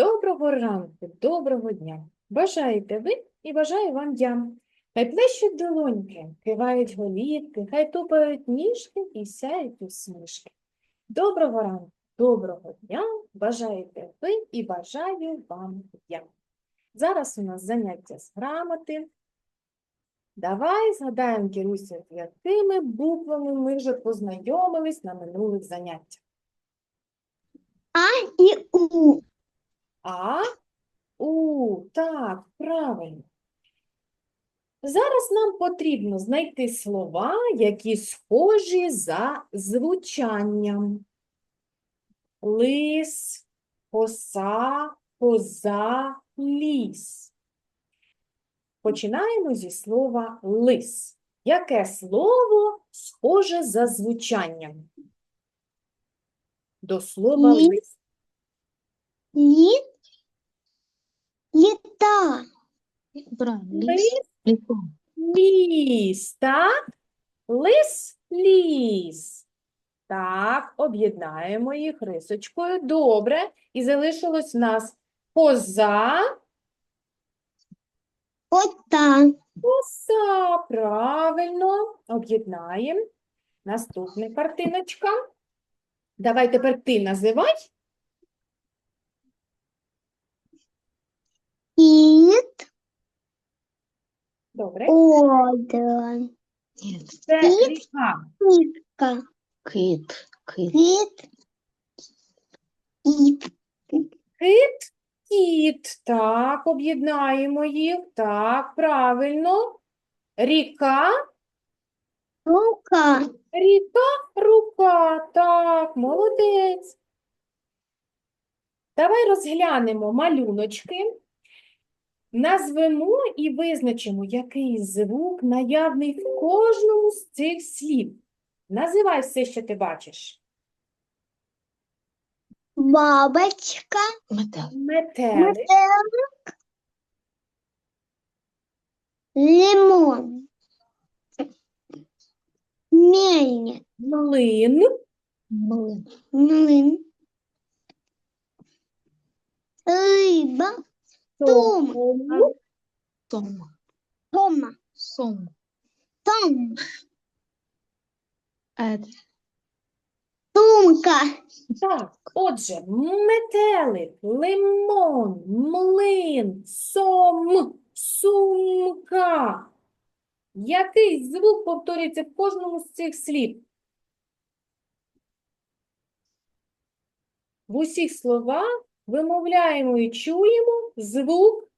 Доброго ранку, доброго дня. Бажаєте ви і бажаю вам я. Хай плещуть долоньки, кивають голівки, хай тупають ніжки і сяють усмішки. Доброго ранку, доброго дня. Бажаєте ви і бажаю вам я. Зараз у нас заняття з грамоти. Давай згадаємо, Кіруся, якими буквами ми вже познайомились на минулих заняттях. А і У. А, У, так, правильно. Зараз нам потрібно знайти слова, які схожі за звучанням. Лис, коса, коза, ліс. Починаємо зі слова лис. Яке слово схоже за звучанням? До слова Ліс. лис. Лі. Літа. Правильно, ліс, ліс, так? Лис, ліс. Так, об'єднаємо їх рисочкою. Добре. І залишилось в нас коза, Ота. коса. Правильно. Об'єднаємо. Наступна картиночка. Давай тепер ти називай. Кіт. Добре. Одра. Ні, Це кіт. ріка. Кітка. кит, кит. Кіт. Кіт. Кит, кіт. Так, об'єднаємо їх. Так, правильно. Ріка. Рука. Ріка, рука. Так, молодець. Давай розглянемо малюночки. Назвемо і визначимо, який звук наявний в кожному з цих слів. Називай все, що ти бачиш. Бабочка. Метел. Метелик, Метелик. Лимон. Мельник. млин, Млин. Млин. Риба. Том. Сом. Тома. Сом. Том. Ед. Сумка. Так, отже, метелик, лимон, млин, сом, сумка. Який звук повторюється в кожному з цих слів? В усіх словах вимовляємо і чуємо звук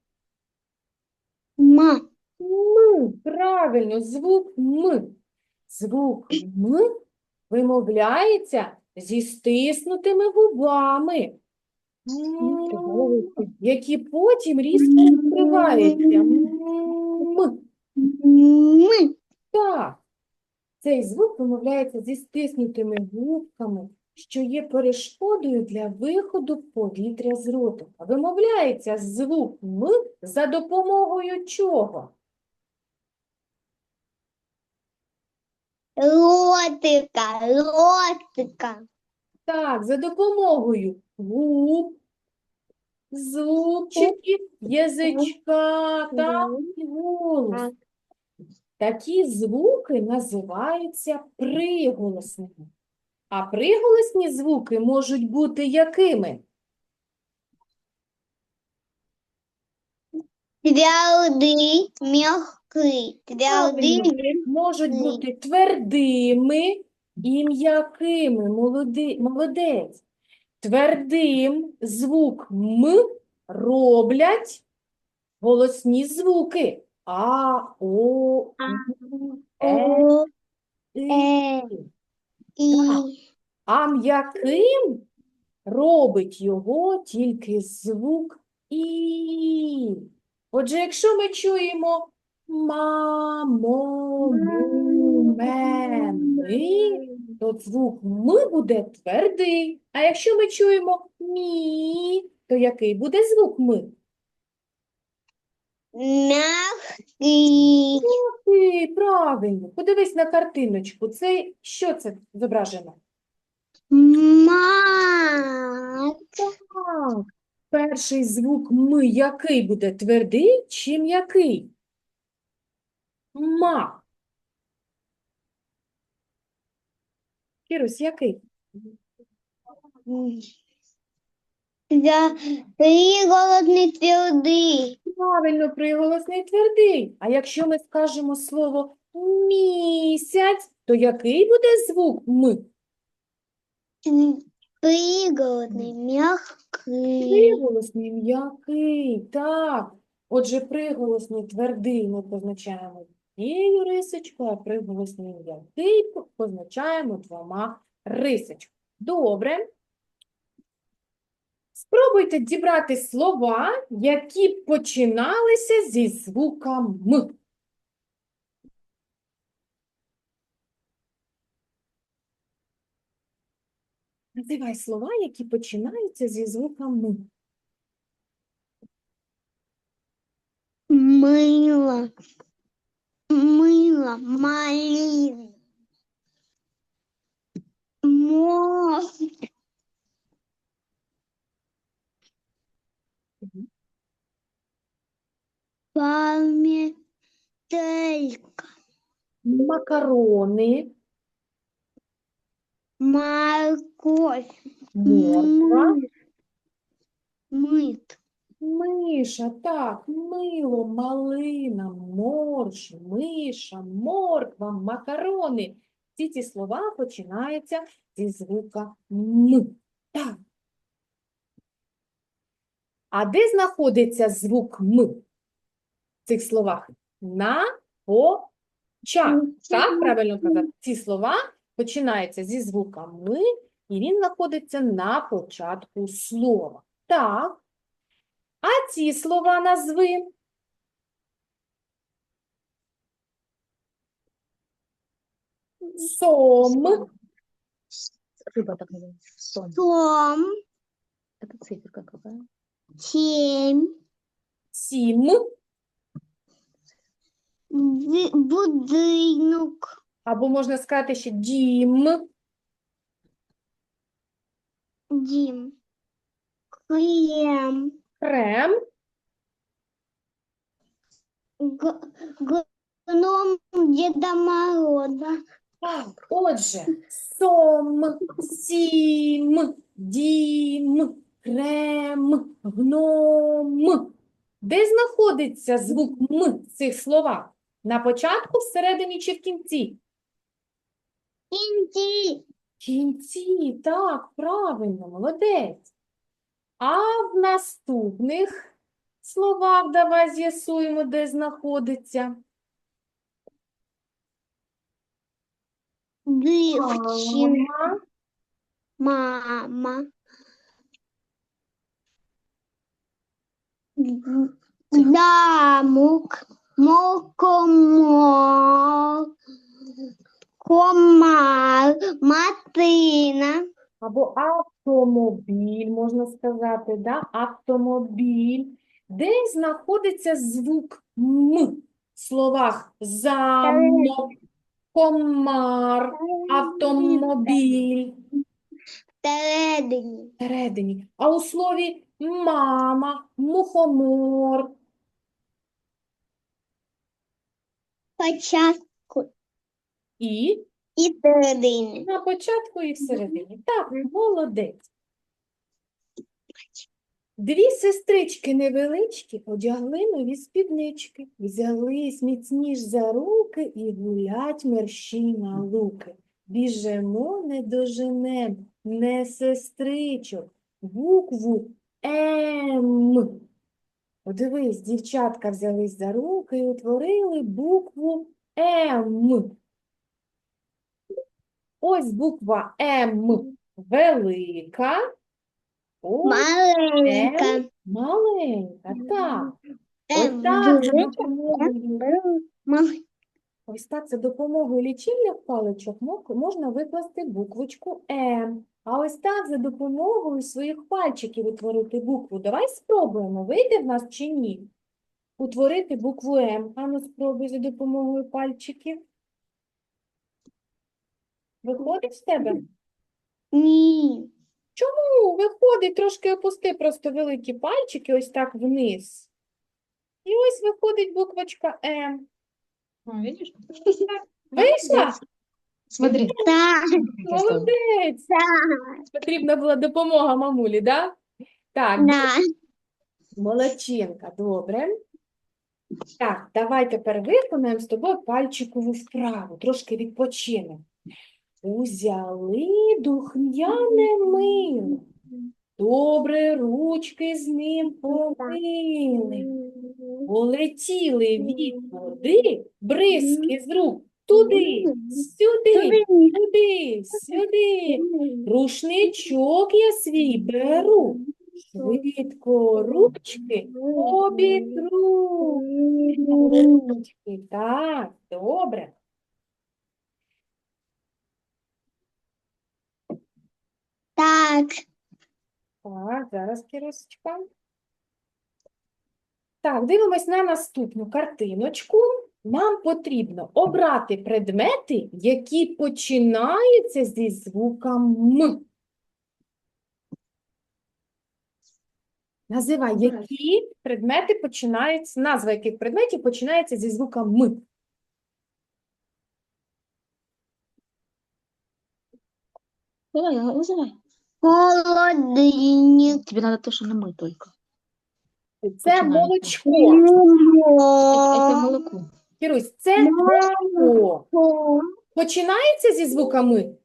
Ма. М. Правильно, звук М. Звук М вимовляється зі стиснутими губами, М, які потім різко відкриваються. М. Ми. Так. Цей звук вимовляється зі стиснутими губками, що є перешкодою для виходу повітря з ротика. Вимовляється звук М за допомогою чого? Ротика. Ротика. Так, за допомогою губ, зубчиків, язичка та голосу. Такі звуки називаються приголосними. А приголосні звуки можуть бути якими? Твердий, м'який. Твердий, Можуть бути твердими і м'якими. Молоди- Молодець. Твердим звук М роблять голосні звуки. А, О, М, Е, І. А м'яким робить його тільки звук І. Отже, якщо ми чуємо мамо, ми, то звук М буде твердий. А якщо ми чуємо мі, то який буде звук М? М'який. Ти, правильно. Подивись на картиночку. Це що це зображено? Мак. Перший звук ми який буде? Твердий чи м'який? Ма. Кірусь, який? Я приголодний твердий. Правильно, приголосний твердий. А якщо ми скажемо слово місяць, то який буде звук ми? Приголодний, м'який. Приголосний м'який, так. Отже, приголосний твердий ми позначаємо однією рисочкою, а приголосний м'який позначаємо двома рисочками. Добре. Спробуйте дібрати слова, які починалися зі звука М. Називай слова, які починаються зі звука М. Мило. Мило. Малина. Мост. Пам'ятелька. Макарони, Морковь. морква, Мит. миша, так, мило, малина, морж, миша, морква, макарони. Всі ці слова починаються зі звука М. Так. А де знаходиться звук М в цих словах? На початку. Так, правильно казати. Ці слова починаються зі звука ми, і він знаходиться на початку слова. Так. А ці слова назви. Сом, Рыба так называется. Сом. Том. Это циферка какая? Семь. сім, Бу- Будинок. або можна сказати ще дім, Дім. Крем. крем, Г- Гном Деда Мороза. Так, отже, сом, сім, дім, крем, гном. Де знаходиться звук М в цих словах? На початку, всередині чи в кінці? В кінці, так, правильно, молодець. А в наступних словах давай з'ясуємо, де знаходиться. Дівчин. Мама, Мама. Замок. Мокомор. Комар. Матина. Або автомобіль, можна сказати, да? Автомобіль. Де знаходиться звук М в словах замок, комар, автомобіль Всередині. всередині. А у слові мама, мухомор, Початку. і І середині. на початку і всередині. Так, молодець. Дві сестрички невеличкі одягли нові спіднички, взялись міцніш за руки і гулять мерщій на луки. Біжемо, не доженем, не сестричок, букву М. Подивись, дівчатка взялись за руки і утворили букву М. Ось буква М велика. Ось Маленька. Маленька, так. Ось так, за допомогою, ось так за допомогою лічильних паличок мо- можна викласти буквочку М. А ось так за допомогою своїх пальчиків утворити букву. Давай спробуємо, вийде в нас чи ні? Утворити букву М. Ану, спробуй за допомогою пальчиків. Виходить в тебе? Ні. Чому? Виходить, трошки опусти просто великі пальчики ось так вниз. І ось виходить буквочка М. Вийшла? Смотри. Так, Молодець! так, Потрібна була допомога мамулі, да? Так, да. молодчинка, добре. Так, давай тепер виконаємо з тобою пальчикову вправу, трошки відпочинемо. Узяли духм'яне мило, добре ручки з ним помили. Полетіли від води бризки з рук туди, сюди, туди, сюди. Рушничок я свій беру, швидко ручки обітру. Ручки, так, добре. Так, Так, зараз, Кіросечка. Так, дивимось на наступну картиночку. Нам потрібно обрати предмети, які починаються зі звуком М. Називай, Обирай. які предмети починаються, назва яких предметів починається зі звуком М. Давай, называй. холодильник, Тебе надо то, что на мы только. Це Починається. молочко. Это, это молоко. Кірусь, це молоко. Починається зі звуком М?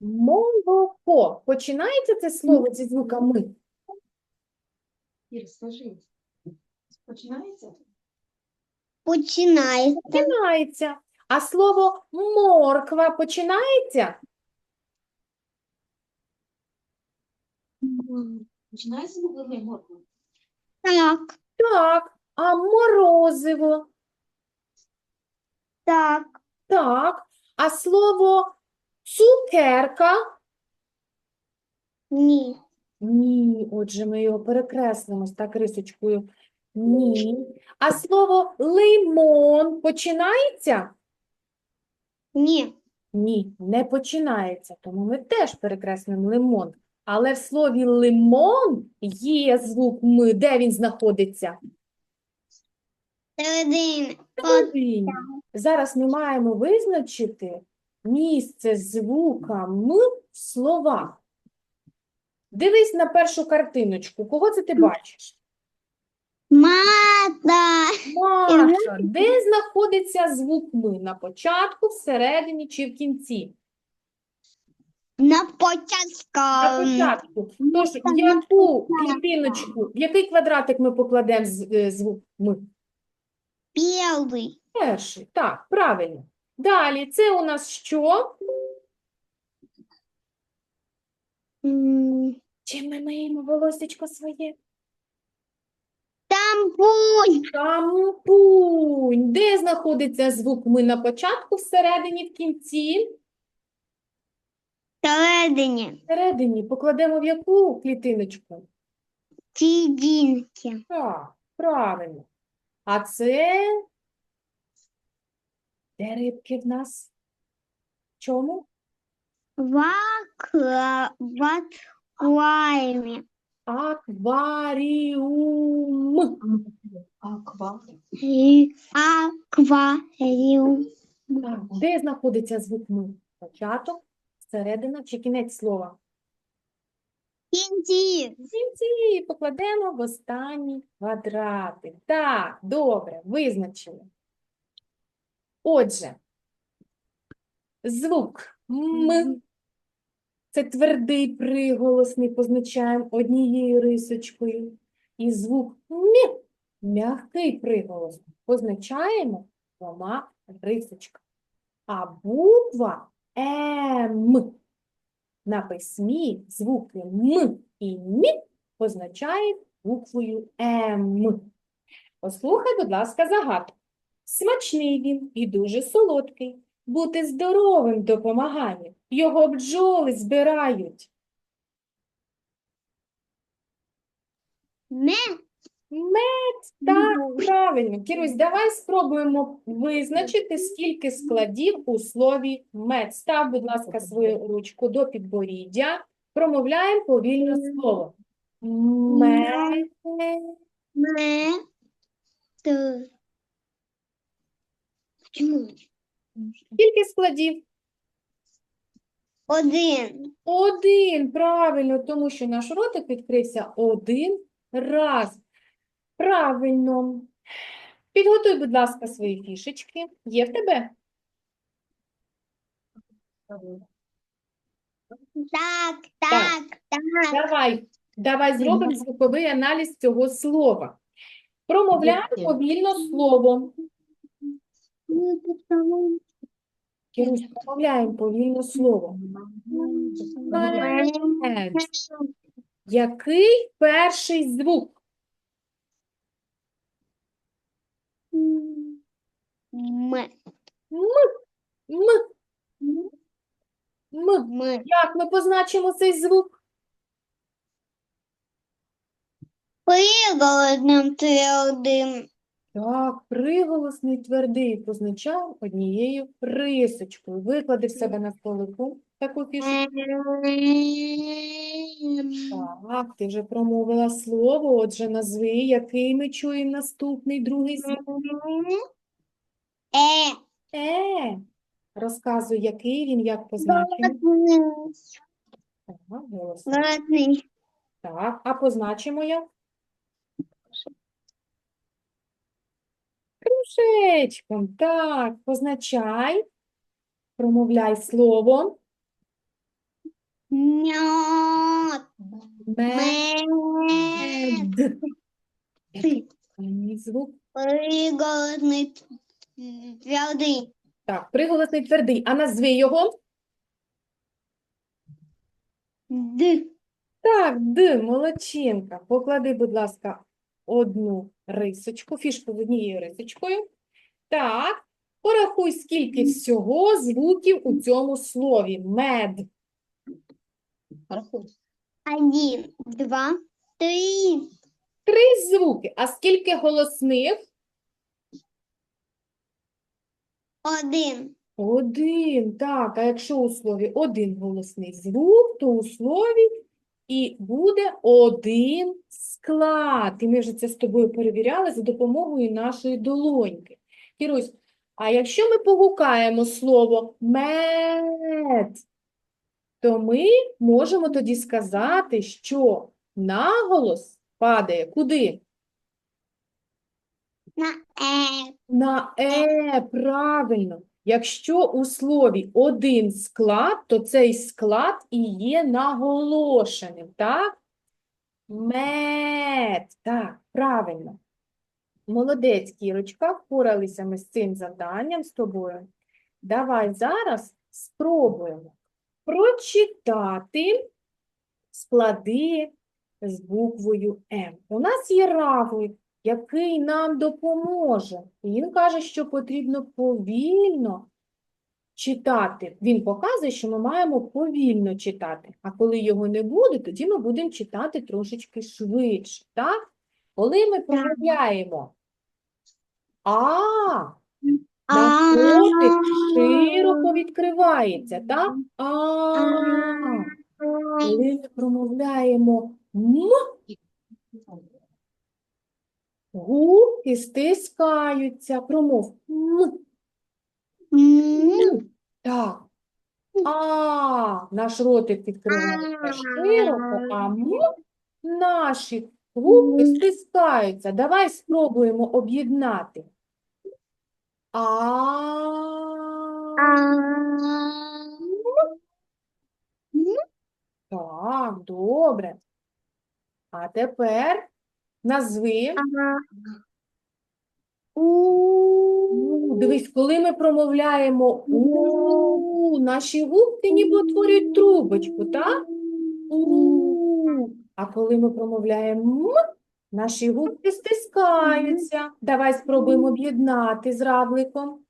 Молоко. Починається це слово зі звуком М? Ир, скажи. Починається? починається, Починається. А слово морква починається? Починається з букви морква. так, Так. А морозиво? так, Так. А слово цукерка? ні, Ні, отже, ми його перекреслимо з так рисочкою. Ні. А слово лимон починається? ні, Ні, не починається, тому ми теж перекреслимо лимон. Але в слові лимон є звук ми. Де він знаходиться? середина, Зараз ми маємо визначити місце звука М в словах. Дивись на першу картиночку. Кого це ти бачиш? мата, Маша, де знаходиться звук М? На початку, всередині чи в кінці? На На початку, початку. Тож, в яку клітиночку, в який квадратик ми покладемо з- е, звук М? перший, Перший. Так, правильно. Далі, це у нас що? М, Чим ми миємо волосечко своє? тампунь, Шампунь. Де знаходиться звук ми на початку, всередині, в кінці? Середині, Всередині покладемо в яку клітиночку? серединки, Так, правильно. А це де рибки в нас? В чому? в акваріумі, Акваріум. Аква. І акваріум, де знаходиться звук? Початок, середина чи кінець слова? кінці, кінці покладемо в останній квадратик. Так, добре, визначили. Отже, звук М. Це твердий приголосний, позначаємо однією рисочкою. І звук М. М'який приголосний, позначаємо двома рисочками. А буква М. На письмі звуки М і М позначають буквою М. Послухай, будь ласка, загадку. Смачний він і дуже солодкий. Бути здоровим допомагає. Його бджоли збирають. ме, Мед, так, правильно. Кірусь, давай спробуємо визначити, скільки складів у слові мед. Став, будь ласка, свою ручку до підборіддя. Промовляємо повільно слово. Мед. Ме. Т. Чому? Скільки складів? Один. Один, правильно, тому що наш ротик відкрився один раз. Правильно. Підготуй, будь ласка, свої фішечки. Є в тебе? Так, так, так. Давай, давай зробимо звуковий аналіз цього слова. Промовляємо повільно слово. Кірусь, промовляємо повільно слово. Який перший звук? Ме. М. М. Ме. Як ми позначимо цей звук? Приголодним твердим. Так, приголосний твердий позначав однією рисочкою. Виклади в себе на столику таку фішку. Так, ти вже промовила слово, отже, назви, який ми чуємо наступний, другий звук. Е. Е. Розказуй, який він, як голосно. Голодний. Так, а позначимо як? Кружечком. Так, позначай. Промовляй слово. Мед. Мед. Звук? Приголодний твердий. Так, приголосний твердий. А назви його? Д. Так, Д, молодчинка. Поклади, будь ласка, одну рисочку, фішку з однією рисочкою. Так, порахуй, скільки всього звуків у цьому слові. Мед. Рахуй. Один, два, три. Три звуки. А скільки голосних? Один. Один. Так, а якщо у слові один голосний звук, то у слові і буде один склад. І ми вже це з тобою перевіряли за допомогою нашої долоньки. Кірусь, а якщо ми погукаємо слово мед, то ми можемо тоді сказати, що наголос падає куди? На е. На е, правильно. Якщо у слові один склад, то цей склад і є наголошеним, так? Мед, так, правильно. Молодець, Кірочка, впоралися ми з цим завданням з тобою. Давай зараз спробуємо прочитати склади з буквою М. У нас є равлик, який нам допоможе. І Він каже, що потрібно повільно читати. Він показує, що ми маємо повільно читати. А коли його не буде, тоді ми будемо читати трошечки швидше. Так? Коли ми промовляємо А, наш ротик широко відкривається, так? А. Коли ми промовляємо М, губки стискаються. Промов М. М. Так. А, наш ротик відкривається широко, а м наші губки стискаються. Давай спробуємо об'єднати. А. Так, добре. А тепер назви. У, Дивись, коли ми промовляємо у, наші губки ніби утворюють трубочку, так? У. А коли ми промовляємо м, наші губки стискаються. Давай спробуємо об'єднати з равликом.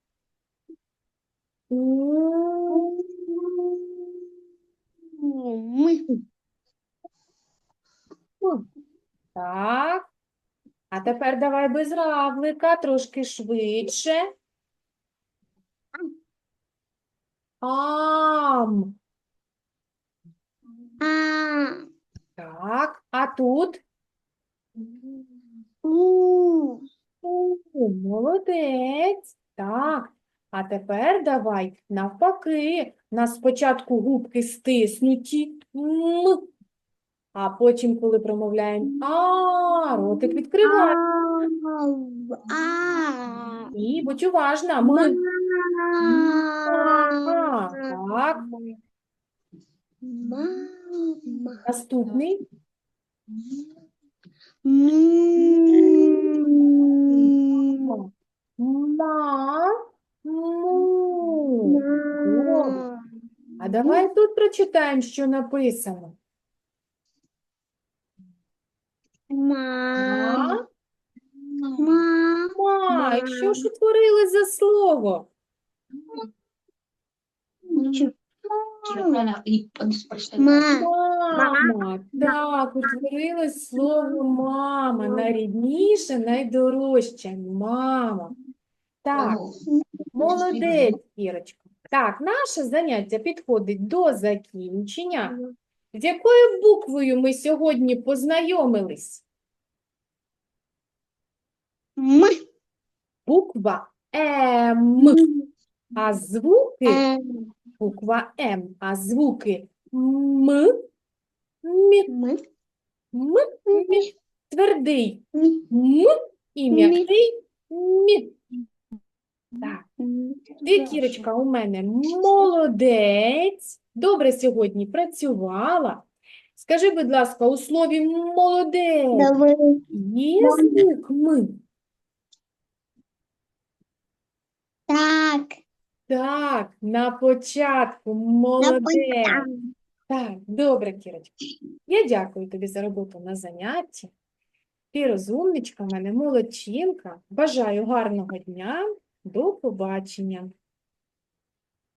Так. А тепер давай без равлика, трошки швидше. Ам. Так, а тут? У. У, молодець. Так. А тепер давай навпаки. У нас спочатку губки стиснуті. М. А потім, коли промовляємо а, ротик відкриваємо. Ау. А. І будь уважна. Ми. А, так. Мама. Наступний. Му. Ма. А давай тут прочитаємо, що написано. Ма. Ма. Ма. І що ж утворили за слово? Ма. Мама. Так, утворилось слово мама. Найрідніше, найдорожче. Мама. Так, молодець, Кірочка. Так, наше заняття підходить до закінчення. З якою буквою ми сьогодні познайомились? М. Буква М, а звуки буква М, а звуки М, М, М. М, М. Твердий М. М і м'який М. Так, ти, Кірочка, у мене молодець. Добре сьогодні працювала. Скажи, будь ласка, у слові молодець Давай. є звук М? Так. Так, на початку молодець. Так, добре, Кірочка. Я дякую тобі за роботу на занятті. Ти розумничка в мене, молодчинка. Бажаю гарного дня. До побачення.